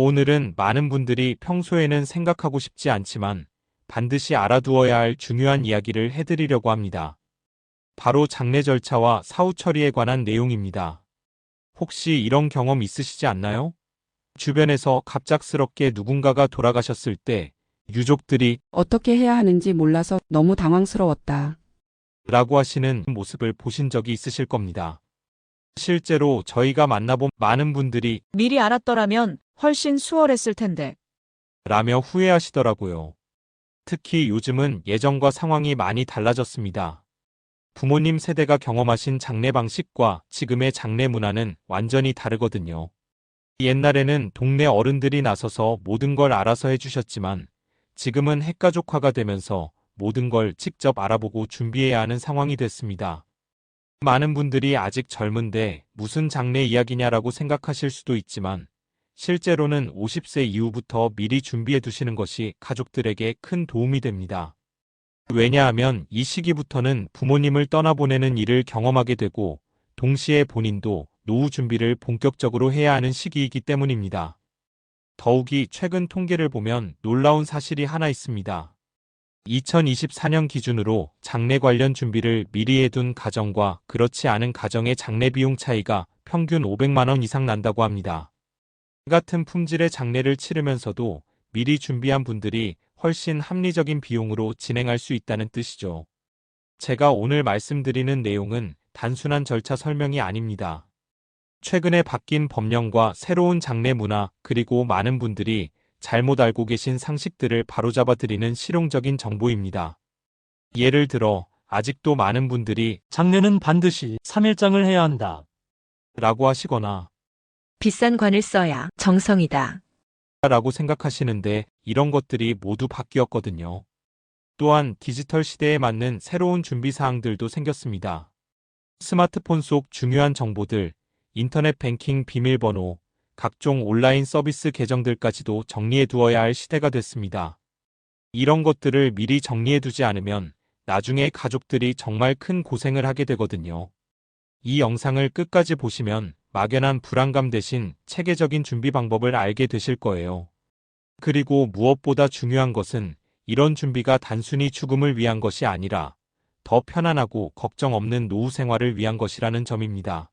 오늘은 많은 분들이 평소에는 생각하고 싶지 않지만 반드시 알아두어야 할 중요한 이야기를 해드리려고 합니다. 바로 장례 절차와 사후 처리에 관한 내용입니다. 혹시 이런 경험 있으시지 않나요? 주변에서 갑작스럽게 누군가가 돌아가셨을 때 유족들이 어떻게 해야 하는지 몰라서 너무 당황스러웠다. 라고 하시는 모습을 보신 적이 있으실 겁니다. 실제로 저희가 만나본 많은 분들이 미리 알았더라면 훨씬 수월했을 텐데. 라며 후회하시더라고요. 특히 요즘은 예전과 상황이 많이 달라졌습니다. 부모님 세대가 경험하신 장례 방식과 지금의 장례 문화는 완전히 다르거든요. 옛날에는 동네 어른들이 나서서 모든 걸 알아서 해주셨지만 지금은 핵가족화가 되면서 모든 걸 직접 알아보고 준비해야 하는 상황이 됐습니다. 많은 분들이 아직 젊은데 무슨 장례 이야기냐라고 생각하실 수도 있지만 실제로는 50세 이후부터 미리 준비해 두시는 것이 가족들에게 큰 도움이 됩니다. 왜냐하면 이 시기부터는 부모님을 떠나보내는 일을 경험하게 되고 동시에 본인도 노후 준비를 본격적으로 해야 하는 시기이기 때문입니다. 더욱이 최근 통계를 보면 놀라운 사실이 하나 있습니다. 2024년 기준으로 장례 관련 준비를 미리 해둔 가정과 그렇지 않은 가정의 장례 비용 차이가 평균 500만원 이상 난다고 합니다. 같은 품질의 장례를 치르면서도 미리 준비한 분들이 훨씬 합리적인 비용으로 진행할 수 있다는 뜻이죠. 제가 오늘 말씀드리는 내용은 단순한 절차 설명이 아닙니다. 최근에 바뀐 법령과 새로운 장례 문화 그리고 많은 분들이 잘못 알고 계신 상식들을 바로잡아 드리는 실용적인 정보입니다. 예를 들어 아직도 많은 분들이 장례는 반드시 3일장을 해야 한다. 라고 하시거나 비싼 관을 써야 정성이다. 라고 생각하시는데 이런 것들이 모두 바뀌었거든요. 또한 디지털 시대에 맞는 새로운 준비 사항들도 생겼습니다. 스마트폰 속 중요한 정보들, 인터넷 뱅킹 비밀번호, 각종 온라인 서비스 계정들까지도 정리해 두어야 할 시대가 됐습니다. 이런 것들을 미리 정리해 두지 않으면 나중에 가족들이 정말 큰 고생을 하게 되거든요. 이 영상을 끝까지 보시면 막연한 불안감 대신 체계적인 준비 방법을 알게 되실 거예요. 그리고 무엇보다 중요한 것은 이런 준비가 단순히 죽음을 위한 것이 아니라 더 편안하고 걱정 없는 노후 생활을 위한 것이라는 점입니다.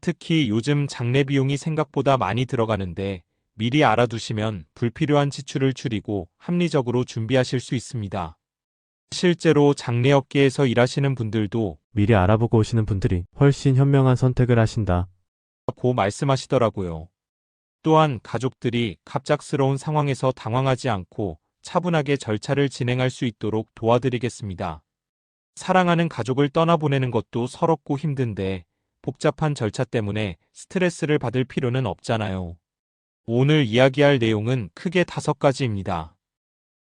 특히 요즘 장례 비용이 생각보다 많이 들어가는데 미리 알아두시면 불필요한 지출을 줄이고 합리적으로 준비하실 수 있습니다. 실제로 장례업계에서 일하시는 분들도 미리 알아보고 오시는 분들이 훨씬 현명한 선택을 하신다. 고 말씀하시더라고요. 또한 가족들이 갑작스러운 상황에서 당황하지 않고 차분하게 절차를 진행할 수 있도록 도와드리겠습니다. 사랑하는 가족을 떠나보내는 것도 서럽고 힘든데 복잡한 절차 때문에 스트레스를 받을 필요는 없잖아요. 오늘 이야기할 내용은 크게 다섯 가지입니다.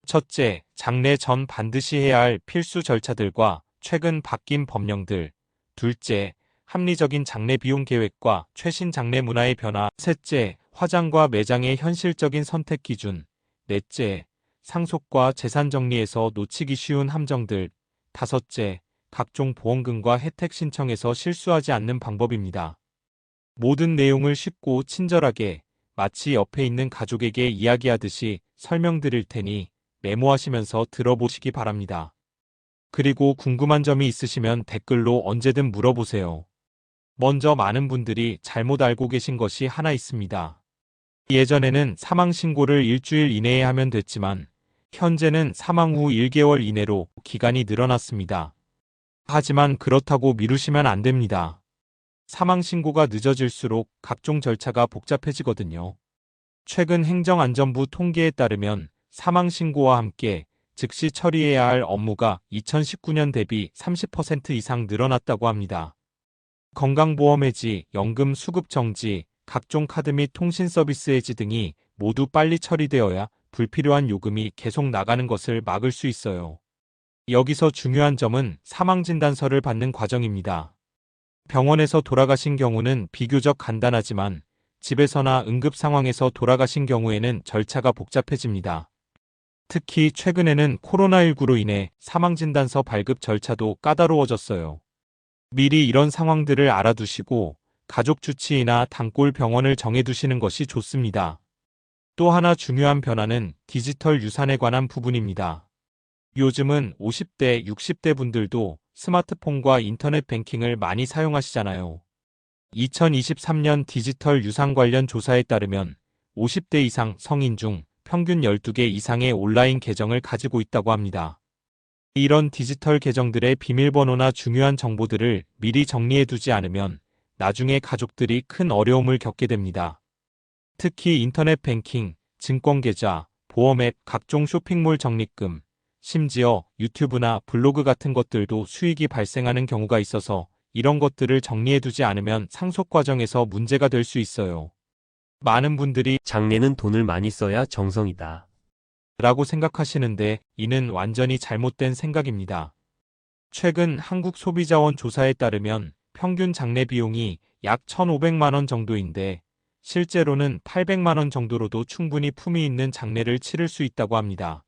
첫째, 장례 전 반드시 해야 할 필수 절차들과 최근 바뀐 법령들. 둘째, 합리적인 장례 비용 계획과 최신 장례 문화의 변화. 셋째, 화장과 매장의 현실적인 선택 기준. 넷째, 상속과 재산 정리에서 놓치기 쉬운 함정들. 다섯째, 각종 보험금과 혜택 신청에서 실수하지 않는 방법입니다. 모든 내용을 쉽고 친절하게 마치 옆에 있는 가족에게 이야기하듯이 설명드릴 테니 메모하시면서 들어보시기 바랍니다. 그리고 궁금한 점이 있으시면 댓글로 언제든 물어보세요. 먼저 많은 분들이 잘못 알고 계신 것이 하나 있습니다. 예전에는 사망 신고를 일주일 이내에 하면 됐지만 현재는 사망 후 1개월 이내로 기간이 늘어났습니다. 하지만 그렇다고 미루시면 안 됩니다. 사망 신고가 늦어질수록 각종 절차가 복잡해지거든요. 최근 행정안전부 통계에 따르면 사망 신고와 함께 즉시 처리해야 할 업무가 2019년 대비 30% 이상 늘어났다고 합니다. 건강보험 해지, 연금 수급 정지, 각종 카드 및 통신 서비스 해지 등이 모두 빨리 처리되어야 불필요한 요금이 계속 나가는 것을 막을 수 있어요. 여기서 중요한 점은 사망진단서를 받는 과정입니다. 병원에서 돌아가신 경우는 비교적 간단하지만 집에서나 응급 상황에서 돌아가신 경우에는 절차가 복잡해집니다. 특히 최근에는 코로나19로 인해 사망진단서 발급 절차도 까다로워졌어요. 미리 이런 상황들을 알아두시고 가족 주치의나 단골 병원을 정해두시는 것이 좋습니다. 또 하나 중요한 변화는 디지털 유산에 관한 부분입니다. 요즘은 50대, 60대 분들도 스마트폰과 인터넷 뱅킹을 많이 사용하시잖아요. 2023년 디지털 유산 관련 조사에 따르면 50대 이상 성인 중 평균 12개 이상의 온라인 계정을 가지고 있다고 합니다. 이런 디지털 계정들의 비밀번호나 중요한 정보들을 미리 정리해두지 않으면 나중에 가족들이 큰 어려움을 겪게 됩니다. 특히 인터넷 뱅킹, 증권계좌, 보험앱, 각종 쇼핑몰 적립금, 심지어 유튜브나 블로그 같은 것들도 수익이 발생하는 경우가 있어서 이런 것들을 정리해두지 않으면 상속 과정에서 문제가 될 수 있어요. 많은 분들이 장래는 돈을 많이 써야 정성이다. 라고 생각하시는데 이는 완전히 잘못된 생각입니다. 최근 한국 소비자원 조사에 따르면 평균 장례 비용이 약 1,500만 원 정도인데 실제로는 800만 원 정도로도 충분히 품위 있는 장례를 치를 수 있다고 합니다.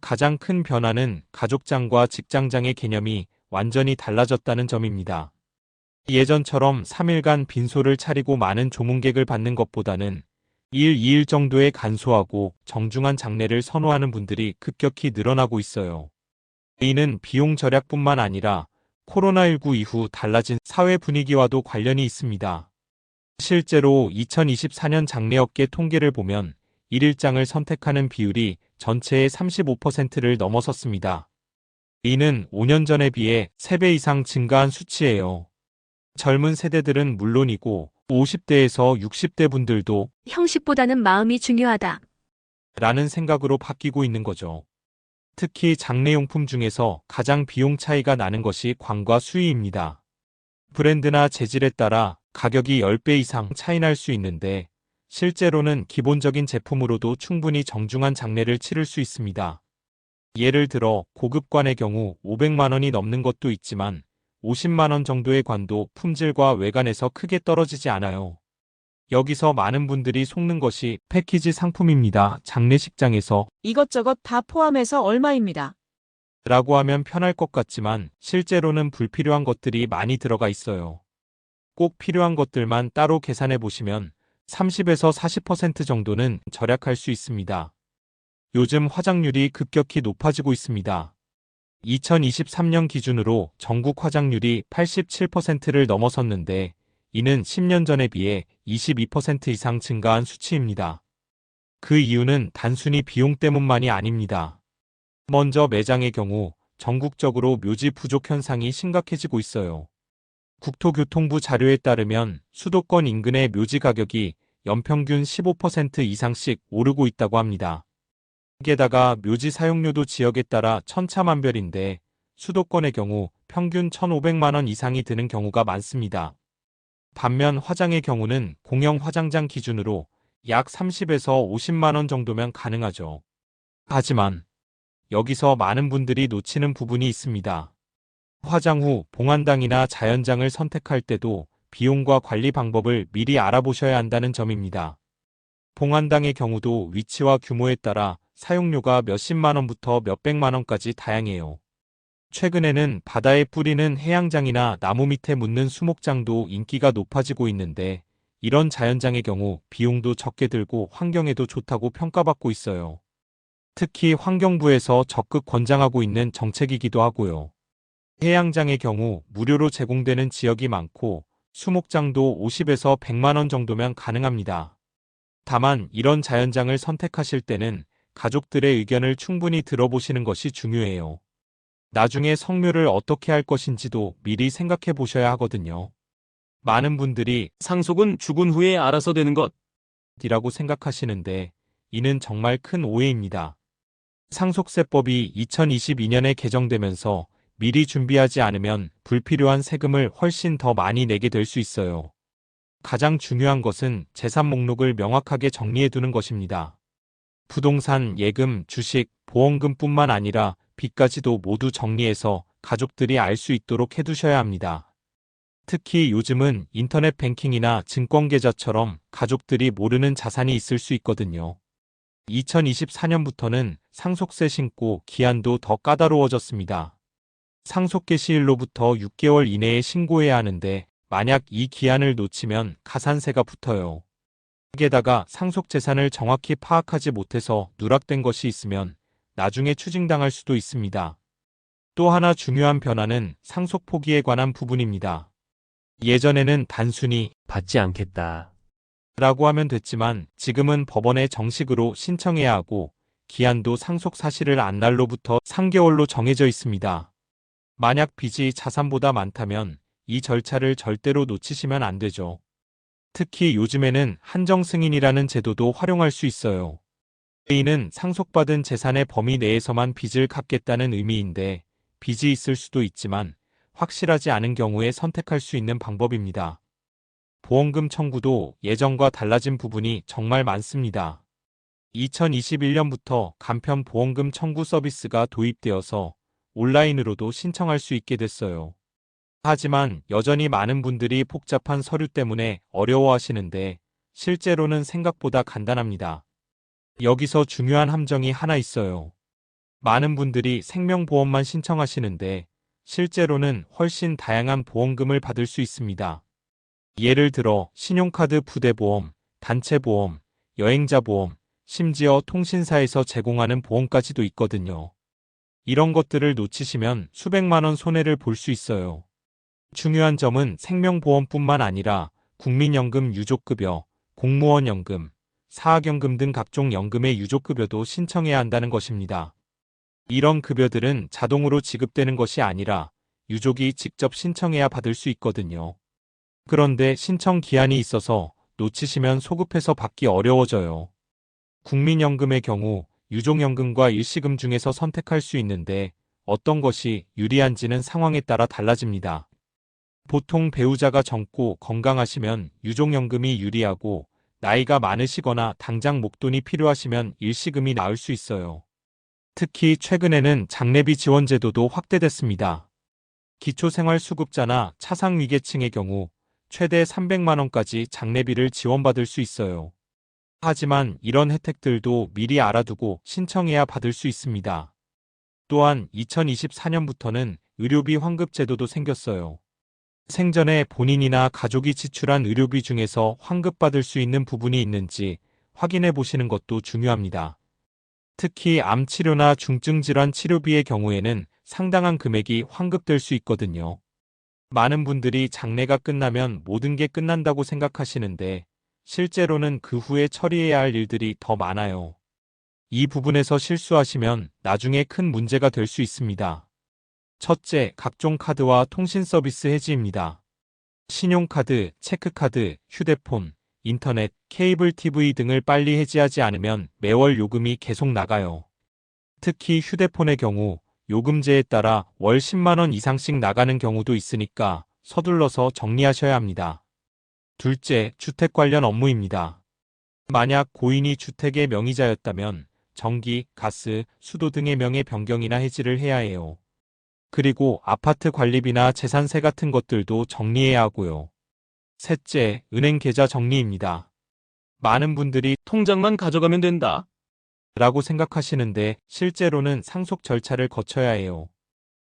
가장 큰 변화는 가족장과 직장장의 개념이 완전히 달라졌다는 점입니다. 예전처럼 3일간 빈소를 차리고 많은 조문객을 받는 것보다는 1, 2일 정도의 간소하고 정중한 장례를 선호하는 분들이 급격히 늘어나고 있어요. 이는 비용 절약뿐만 아니라 코로나19 이후 달라진 사회 분위기와도 관련이 있습니다. 실제로 2024년 장례업계 통계를 보면 1일장을 선택하는 비율이 전체의 35%를 넘어섰습니다. 이는 5년 전에 비해 3배 이상 증가한 수치예요. 젊은 세대들은 물론이고 50대에서 60대 분들도 형식보다는 마음이 중요하다. 라는 생각으로 바뀌고 있는 거죠. 특히 장례용품 중에서 가장 비용 차이가 나는 것이 광과 수위입니다. 브랜드나 재질에 따라 가격이 10배 이상 차이 날 수 있는데 실제로는 기본적인 제품으로도 충분히 정중한 장례를 치를 수 있습니다. 예를 들어 고급관의 경우 500만 원이 넘는 것도 있지만 50만 원 정도의 관도 품질과 외관에서 크게 떨어지지 않아요. 여기서 많은 분들이 속는 것이 패키지 상품입니다. 장례식장에서 이것저것 다 포함해서 얼마입니다. 라고 하면 편할 것 같지만 실제로는 불필요한 것들이 많이 들어가 있어요. 꼭 필요한 것들만 따로 계산해 보시면 30에서 40% 정도는 절약할 수 있습니다. 요즘 화장률이 급격히 높아지고 있습니다. 2023년 기준으로 전국 화장률이 87%를 넘어섰는데 이는 10년 전에 비해 22% 이상 증가한 수치입니다. 그 이유는 단순히 비용 때문만이 아닙니다. 먼저 매장의 경우 전국적으로 묘지 부족 현상이 심각해지고 있어요. 국토교통부 자료에 따르면 수도권 인근의 묘지 가격이 연평균 15% 이상씩 오르고 있다고 합니다. 게다가 묘지 사용료도 지역에 따라 천차만별인데 수도권의 경우 평균 1,500만 원 이상이 드는 경우가 많습니다. 반면 화장의 경우는 공영 화장장 기준으로 약 30에서 50만 원 정도면 가능하죠. 하지만 여기서 많은 분들이 놓치는 부분이 있습니다. 화장 후 봉안당이나 자연장을 선택할 때도 비용과 관리 방법을 미리 알아보셔야 한다는 점입니다. 봉안당의 경우도 위치와 규모에 따라 사용료가 몇십만 원부터 몇백만 원까지 다양해요. 최근에는 바다에 뿌리는 해양장이나 나무 밑에 묻는 수목장도 인기가 높아지고 있는데 이런 자연장의 경우 비용도 적게 들고 환경에도 좋다고 평가받고 있어요. 특히 환경부에서 적극 권장하고 있는 정책이기도 하고요. 해양장의 경우 무료로 제공되는 지역이 많고 수목장도 50에서 100만 원 정도면 가능합니다. 다만 이런 자연장을 선택하실 때는 가족들의 의견을 충분히 들어보시는 것이 중요해요. 나중에 성묘를 어떻게 할 것인지도 미리 생각해 보셔야 하거든요. 많은 분들이 상속은 죽은 후에 알아서 되는 것. 이라고 생각하시는데 이는 정말 큰 오해입니다. 상속세법이 2022년에 개정되면서 미리 준비하지 않으면 불필요한 세금을 훨씬 더 많이 내게 될 수 있어요. 가장 중요한 것은 재산 목록을 명확하게 정리해 두는 것입니다. 부동산, 예금, 주식, 보험금뿐만 아니라 빚까지도 모두 정리해서 가족들이 알 수 있도록 해두셔야 합니다. 특히 요즘은 인터넷 뱅킹이나 증권계좌처럼 가족들이 모르는 자산이 있을 수 있거든요. 2024년부터는 상속세 신고 기한도 더 까다로워졌습니다. 상속 개 시일로부터 6개월 이내에 신고해야 하는데 만약 이 기한을 놓치면 가산세가 붙어요. 게다가 상속 재산을 정확히 파악하지 못해서 누락된 것이 있으면 나중에 추징당할 수도 있습니다. 또 하나 중요한 변화는 상속 포기에 관한 부분입니다. 예전에는 단순히 받지 않겠다. 라고 하면 됐지만 지금은 법원에 정식으로 신청해야 하고 기한도 상속 사실을 안 날로부터 3개월로 정해져 있습니다. 만약 빚이 자산보다 많다면 이 절차를 절대로 놓치시면 안 되죠. 특히 요즘에는 한정 승인이라는 제도도 활용할 수 있어요. 이는 상속받은 재산의 범위 내에서만 빚을 갚겠다는 의미인데 빚이 있을 수도 있지만 확실하지 않은 경우에 선택할 수 있는 방법입니다. 보험금 청구도 예전과 달라진 부분이 정말 많습니다. 2021년부터 간편 보험금 청구 서비스가 도입되어서 온라인으로도 신청할 수 있게 됐어요. 하지만 여전히 많은 분들이 복잡한 서류 때문에 어려워하시는데 실제로는 생각보다 간단합니다. 여기서 중요한 함정이 하나 있어요. 많은 분들이 생명보험만 신청하시는데 실제로는 훨씬 다양한 보험금을 받을 수 있습니다. 예를 들어 신용카드 부대보험, 단체보험, 여행자보험, 심지어 통신사에서 제공하는 보험까지도 있거든요. 이런 것들을 놓치시면 수백만 원 손해를 볼 수 있어요. 중요한 점은 생명보험뿐만 아니라 국민연금 유족급여, 공무원연금, 사학연금 등 각종 연금의 유족급여도 신청해야 한다는 것입니다. 이런 급여들은 자동으로 지급되는 것이 아니라 유족이 직접 신청해야 받을 수 있거든요. 그런데 신청 기한이 있어서 놓치시면 소급해서 받기 어려워져요. 국민연금의 경우 유족연금과 일시금 중에서 선택할 수 있는데 어떤 것이 유리한지는 상황에 따라 달라집니다. 보통 배우자가 젊고 건강하시면 유족연금이 유리하고 나이가 많으시거나 당장 목돈이 필요하시면 일시금이 나을 수 있어요. 특히 최근에는 장례비 지원 제도도 확대됐습니다. 기초생활수급자나 차상위계층의 경우 최대 300만 원까지 장례비를 지원받을 수 있어요. 하지만 이런 혜택들도 미리 알아두고 신청해야 받을 수 있습니다. 또한 2024년부터는 의료비 환급 제도도 생겼어요. 생전에 본인이나 가족이 지출한 의료비 중에서 환급받을 수 있는 부분이 있는지 확인해 보시는 것도 중요합니다. 특히 암 치료나 중증 질환 치료비의 경우에는 상당한 금액이 환급될 수 있거든요. 많은 분들이 장례가 끝나면 모든 게 끝난다고 생각하시는데 실제로는 그 후에 처리해야 할 일들이 더 많아요. 이 부분에서 실수하시면 나중에 큰 문제가 될 수 있습니다. 첫째, 각종 카드와 통신 서비스 해지입니다. 신용카드, 체크카드, 휴대폰, 인터넷, 케이블 TV 등을 빨리 해지하지 않으면 매월 요금이 계속 나가요. 특히 휴대폰의 경우 요금제에 따라 월 10만원 이상씩 나가는 경우도 있으니까 서둘러서 정리하셔야 합니다. 둘째, 주택 관련 업무입니다. 만약 고인이 주택의 명의자였다면 전기, 가스, 수도 등의 명의 변경이나 해지를 해야 해요. 그리고 아파트 관리비나 재산세 같은 것들도 정리해야 하고요. 셋째, 은행 계좌 정리입니다. 많은 분들이 통장만 가져가면 된다. 라고 생각하시는데 실제로는 상속 절차를 거쳐야 해요.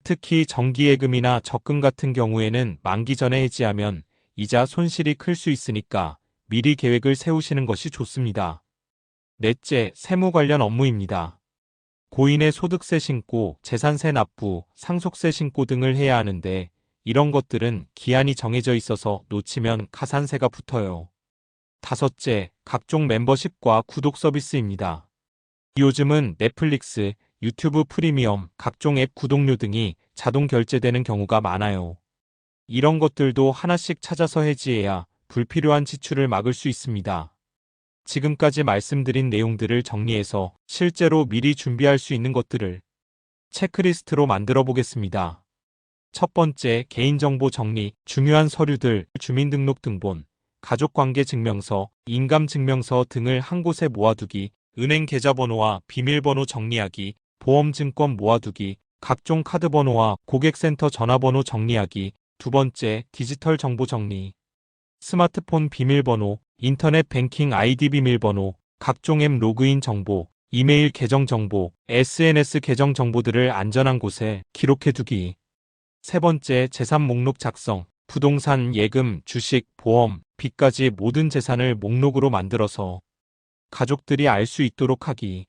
특히 정기예금이나 적금 같은 경우에는 만기 전에 해지하면 이자 손실이 클 수 있으니까 미리 계획을 세우시는 것이 좋습니다. 넷째, 세무 관련 업무입니다. 고인의 소득세 신고, 재산세 납부, 상속세 신고 등을 해야 하는데 이런 것들은 기한이 정해져 있어서 놓치면 가산세가 붙어요. 다섯째, 각종 멤버십과 구독 서비스입니다. 요즘은 넷플릭스, 유튜브 프리미엄, 각종 앱 구독료 등이 자동 결제되는 경우가 많아요. 이런 것들도 하나씩 찾아서 해지해야 불필요한 지출을 막을 수 있습니다. 지금까지 말씀드린 내용들을 정리해서 실제로 미리 준비할 수 있는 것들을 체크리스트로 만들어 보겠습니다. 첫 번째, 개인정보 정리, 중요한 서류들, 주민등록등본, 가족관계증명서, 인감증명서 등을 한 곳에 모아두기, 은행 계좌번호와 비밀번호 정리하기, 보험증권 모아두기, 각종 카드번호와 고객센터 전화번호 정리하기, 두 번째, 디지털 정보 정리. 스마트폰 비밀번호, 인터넷 뱅킹 아이디 비밀번호, 각종 앱 로그인 정보, 이메일 계정 정보, SNS 계정 정보들을 안전한 곳에 기록해 두기. 세 번째, 재산 목록 작성, 부동산, 예금, 주식, 보험, 빚까지 모든 재산을 목록으로 만들어서 가족들이 알 수 있도록 하기.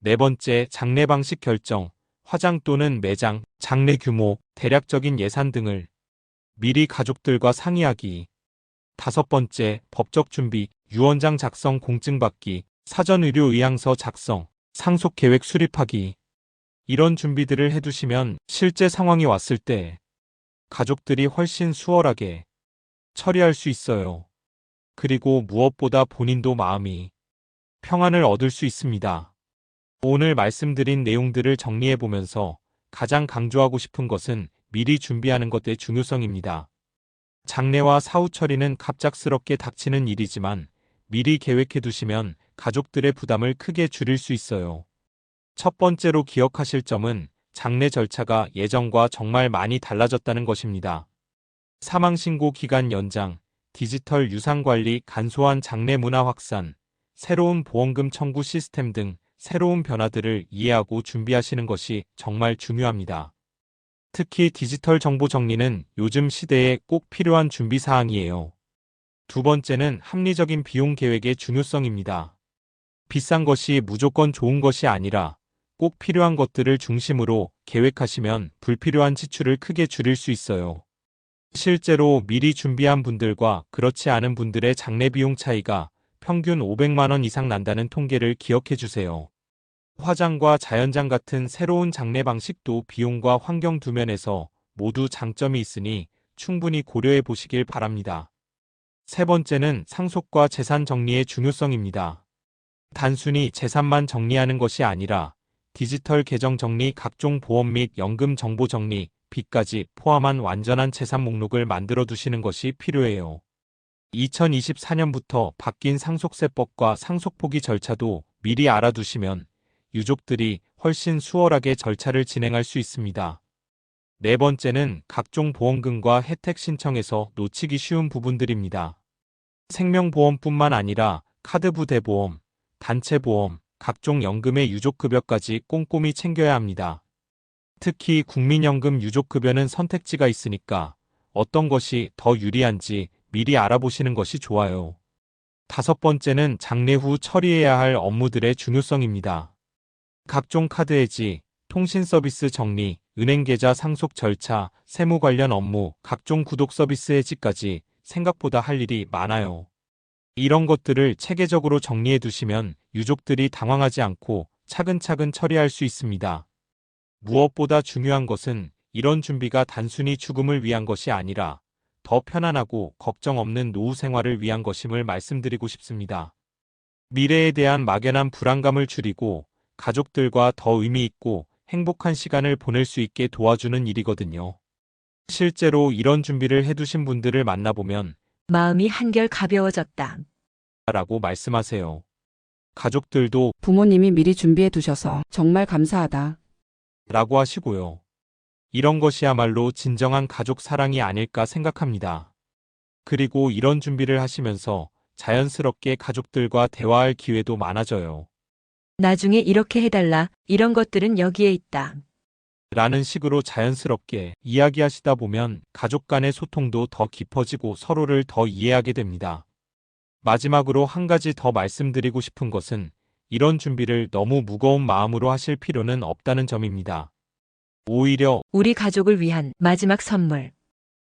네 번째, 장례 방식 결정, 화장 또는 매장, 장례 규모, 대략적인 예산 등을 미리 가족들과 상의하기. 다섯 번째, 법적 준비, 유언장 작성 공증 받기, 사전 의료 의향서 작성, 상속 계획 수립하기. 이런 준비들을 해두시면 실제 상황이 왔을 때 가족들이 훨씬 수월하게 처리할 수 있어요. 그리고 무엇보다 본인도 마음이 평안을 얻을 수 있습니다. 오늘 말씀드린 내용들을 정리해 보면서 가장 강조하고 싶은 것은 미리 준비하는 것의 중요성입니다. 장례와 사후 처리는 갑작스럽게 닥치는 일이지만 미리 계획해 두시면 가족들의 부담을 크게 줄일 수 있어요. 첫 번째로 기억하실 점은 장례 절차가 예전과 정말 많이 달라졌다는 것입니다. 사망신고 기간 연장, 디지털 유상관리 간소한 장례 문화 확산, 새로운 보험금 청구 시스템 등 새로운 변화들을 이해하고 준비하시는 것이 정말 중요합니다. 특히 디지털 정보 정리는 요즘 시대에 꼭 필요한 준비 사항이에요. 두 번째는 합리적인 비용 계획의 중요성입니다. 비싼 것이 무조건 좋은 것이 아니라 꼭 필요한 것들을 중심으로 계획하시면 불필요한 지출을 크게 줄일 수 있어요. 실제로 미리 준비한 분들과 그렇지 않은 분들의 장례 비용 차이가 평균 500만원 이상 난다는 통계를 기억해 주세요. 화장과 자연장 같은 새로운 장례 방식도 비용과 환경 두 면에서 모두 장점이 있으니 충분히 고려해 보시길 바랍니다. 세 번째는 상속과 재산 정리의 중요성입니다. 단순히 재산만 정리하는 것이 아니라 디지털 계정 정리, 각종 보험 및 연금 정보 정리, 빚까지 포함한 완전한 재산 목록을 만들어 두시는 것이 필요해요. 2024년부터 바뀐 상속세법과 상속포기 절차도 미리 알아두시면 유족들이 훨씬 수월하게 절차를 진행할 수 있습니다. 네 번째는 각종 보험금과 혜택 신청에서 놓치기 쉬운 부분들입니다. 생명보험뿐만 아니라 카드부대보험, 단체보험, 각종 연금의 유족급여까지 꼼꼼히 챙겨야 합니다. 특히 국민연금 유족급여는 선택지가 있으니까 어떤 것이 더 유리한지 미리 알아보시는 것이 좋아요. 다섯 번째는 장례 후 처리해야 할 업무들의 중요성입니다. 각종 카드 해지, 통신 서비스 정리, 은행 계좌 상속 절차, 세무 관련 업무, 각종 구독 서비스 해지까지 생각보다 할 일이 많아요. 이런 것들을 체계적으로 정리해 두시면 유족들이 당황하지 않고 차근차근 처리할 수 있습니다. 무엇보다 중요한 것은 이런 준비가 단순히 죽음을 위한 것이 아니라 더 편안하고 걱정 없는 노후 생활을 위한 것임을 말씀드리고 싶습니다. 미래에 대한 막연한 불안감을 줄이고 가족들과 더 의미 있고 행복한 시간을 보낼 수 있게 도와주는 일이거든요. 실제로 이런 준비를 해두신 분들을 만나보면 마음이 한결 가벼워졌다. 라고 말씀하세요. 가족들도 부모님이 미리 준비해 두셔서 정말 감사하다. 라고 하시고요. 이런 것이야말로 진정한 가족 사랑이 아닐까 생각합니다. 그리고 이런 준비를 하시면서 자연스럽게 가족들과 대화할 기회도 많아져요. 나중에 이렇게 해달라. 이런 것들은 여기에 있다. 라는 식으로 자연스럽게 이야기하시다 보면 가족 간의 소통도 더 깊어지고 서로를 더 이해하게 됩니다. 마지막으로 한 가지 더 말씀드리고 싶은 것은 이런 준비를 너무 무거운 마음으로 하실 필요는 없다는 점입니다. 오히려 우리 가족을 위한 마지막 선물.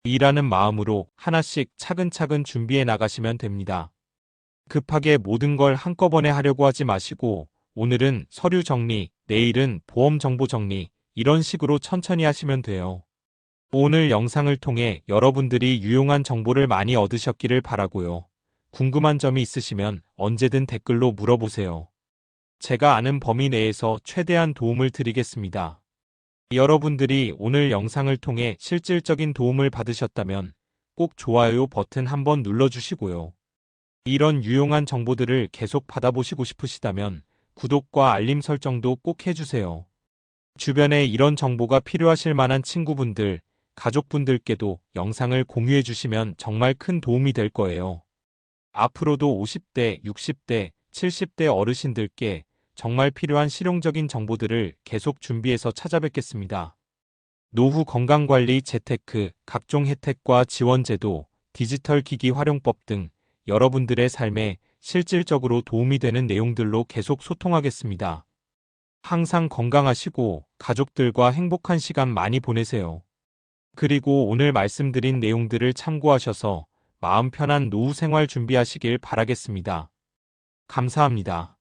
이라는 마음으로 하나씩 차근차근 준비해 나가시면 됩니다. 급하게 모든 걸 한꺼번에 하려고 하지 마시고 오늘은 서류 정리, 내일은 보험 정보 정리, 이런 식으로 천천히 하시면 돼요. 오늘 영상을 통해 여러분들이 유용한 정보를 많이 얻으셨기를 바라고요. 궁금한 점이 있으시면 언제든 댓글로 물어보세요. 제가 아는 범위 내에서 최대한 도움을 드리겠습니다. 여러분들이 오늘 영상을 통해 실질적인 도움을 받으셨다면 꼭 좋아요 버튼 한번 눌러주시고요. 이런 유용한 정보들을 계속 받아보시고 싶으시다면 구독과 알림 설정도 꼭 해주세요. 주변에 이런 정보가 필요하실 만한 친구분들, 가족분들께도 영상을 공유해 주시면 정말 큰 도움이 될 거예요. 앞으로도 50대, 60대, 70대 어르신들께 정말 필요한 실용적인 정보들을 계속 준비해서 찾아뵙겠습니다. 노후 건강관리 재테크, 각종 혜택과 지원제도, 디지털 기기 활용법 등 여러분들의 삶에 실질적으로 도움이 되는 내용들로 계속 소통하겠습니다. 항상 건강하시고 가족들과 행복한 시간 많이 보내세요. 그리고 오늘 말씀드린 내용들을 참고하셔서 마음 편한 노후 생활 준비하시길 바라겠습니다. 감사합니다.